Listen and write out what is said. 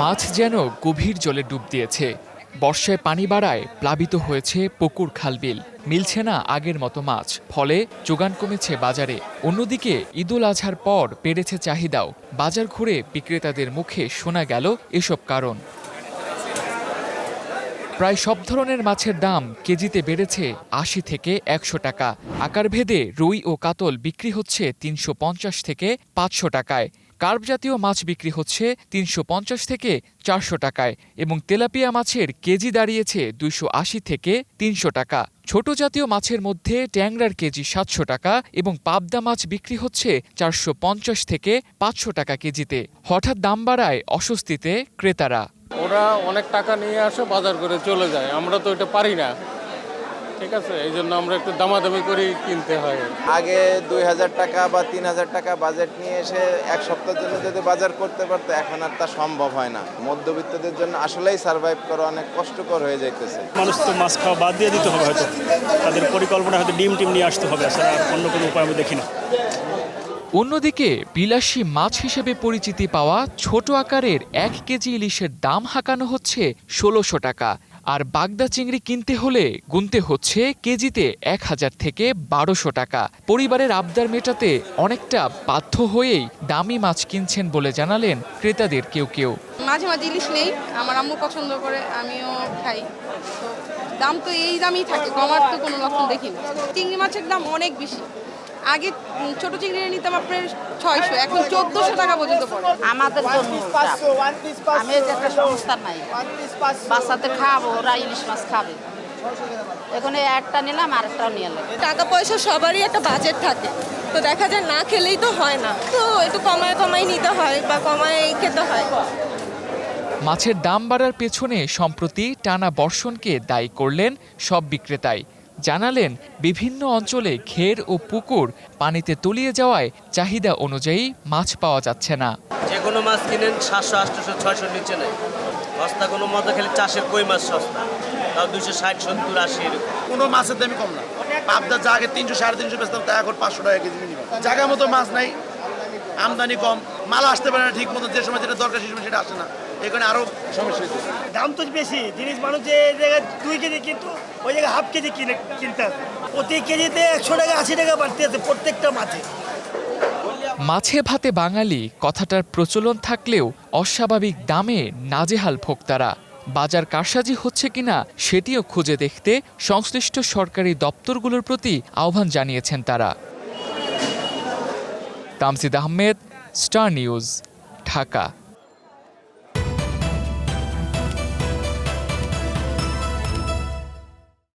মাছ যেন গভীর জলে ডুব দিয়েছে। বর্ষায় পানি বাড়ায় প্লাবিত হয়েছে পুকুর খালবিল। মিলছে না আগের মতো মাছ। ফলে যোগান কমেছে বাজারে। অন্যদিকে ঈদুল আজহার পর বেড়েছে চাহিদাও। বাজার ঘুরে বিক্রেতাদের মুখে শোনা গেল এসব কারণ। প্রায় সব ধরনের মাছের দাম কেজিতে বেড়েছে আশি থেকে একশো টাকা। আকারভেদে রুই ও কাতল বিক্রি হচ্ছে তিনশো পঞ্চাশ থেকে পাঁচশো টাকায়। কার্প জাতীয় মাছ বিক্রি হচ্ছে তিনশো পঞ্চাশ থেকে চারশো টাকায় এবং তেলাপিয়া মাছের কেজি দাঁড়িয়েছে দুইশো আশি থেকে তিনশো টাকা। ছোট জাতীয় মাছের মধ্যে ট্যাংরার কেজি সাতশো টাকা এবং পাবদা মাছ বিক্রি হচ্ছে চারশো পঞ্চাশ থেকে পাঁচশো টাকা কেজিতে। হঠাৎ দাম বাড়ায় অস্বস্তিতে ক্রেতারা। ওরা অনেক টাকা নিয়ে আসে, বাজার করে চলে যায়। আমরা তো এটা পারি না। ঠিক আছে? এই জন্য আমরা একটু দামাদামি করেই কিনতে হয়। আগে দুই হাজার টাকা বা তিন হাজার টাকা বাজেট নিয়ে এসে এক সপ্তাহের জন্য যদি বাজার করতে পারতো এখন আর তা সম্ভব হয় না। মধ্যবিত্তদের জন্য আসলেই সার্ভাইভ করা অনেক কষ্টকর হয়ে যাইতেছে। মানুষ তো মাছ খাওয়া বাদ দিয়ে দিতে হবে হয়তো। তাদের পরিকল্পনা হয়তো ডিম টিম নিয়ে আসতে হবে আসলে আর অন্য কোনো উপায় আমি দেখি না। অন্যদিকে বিলাসী মাছ হিসেবে পরিচিতি পাওয়া ছোট আকারের এক কেজি ইলিশের দাম হাঁকানো হচ্ছে ষোলোশো টাকা। আর বাগদা চিংড়ি কিনতে হলে গুনতে হচ্ছে কেজিতে এক হাজার থেকে বারোশো টাকা। পরিবারের আবদার মেটাতে অনেকটা বাধ্য হয়েই দামি মাছ কিনছেন বলে জানালেন ক্রেতাদের কেউ কেউ। মাঝে মাঝে ইলিশ নেই, আমার আম্মু পছন্দ করে, আমিও খাই। দাম তো এই দামই থাকে কমার তো কোনো লক্ষণ দেখি না। চিংড়ি মাছের দাম অনেক বেশি। আগে ছোট চিংড়ি নিতাম আপনার ছয়শো এখন চোদ্দোশো টাকা পর্যন্ত পড়ে। আমাদের জন্য আমি একটা সংস্থা নাই। বাচ্চাদের খাব ওরা ইলিশ মাছ খাবে। এখন একটা নিলাম আরেকটাও নিয়ে এলাম টাকা পয়সা সবারই একটা বাজেট থাকে। তো দেখা যায় না খেলেই তো হয় না। তো একটু কমায় কমায় নিতে হয় বা কমায় খেতে হয়। মাছের দাম বাড়ার পেছনে সম্প্রতি টানা বর্ষণকে দায়ী করলেন সব বিক্রেতাই। জানালেন বিভিন্ন অঞ্চলে ঘের ও পুকুর পানিতে তলিয়ে যাওয়ায় চাহিদা অনুযায়ী মাছ পাওয়া যাচ্ছে না। যে কোনো মাছ কিনেন সাতশো আটশোশো ছয়শো নিচে নেই। সস্তা কোনো মতো খেলে চাষের কই মাছ সস্তা? তাও দুশো ষাট সত্তর আশি এরকম। কোনো মাছের দামই কম না। পাবদা যা আগে তিনশো সাড়ে তিনশো বেচতাম তা এখন পাঁচশো টাকা কেজি মিনিমাম জায়গা মতো মাছ নাই আমদানি কম মাল আসতে পারে না ঠিক মতো যে সময় যেটা দরকার সেই সময় সেটা আসে না। এখানে আরও সমস্যা হয়েছে দাম তো বেশি জিনিস মানুষ যে জায়গায় দুই কেজি কিন্তু ওই জায়গায় হাফ কেজি কিনে কিনতে হবে। প্রতি কেজিতে একশো টাকা আশি টাকা বাড়তে আছে প্রত্যেকটা মাছে। মাছে ভাতে বাঙালি কথাটার প্রচলন থাকলেও অস্বাভাবিক দামে নাজেহাল ভোক্তারা। বাজার কারসাজি হচ্ছে কিনা সেটিও খুঁজে দেখতে সংশ্লিষ্ট সরকারি দপ্তরগুলোর প্রতি আহ্বান জানিয়েছেন তারা। Tamsid Ahmed Star News Dhaka.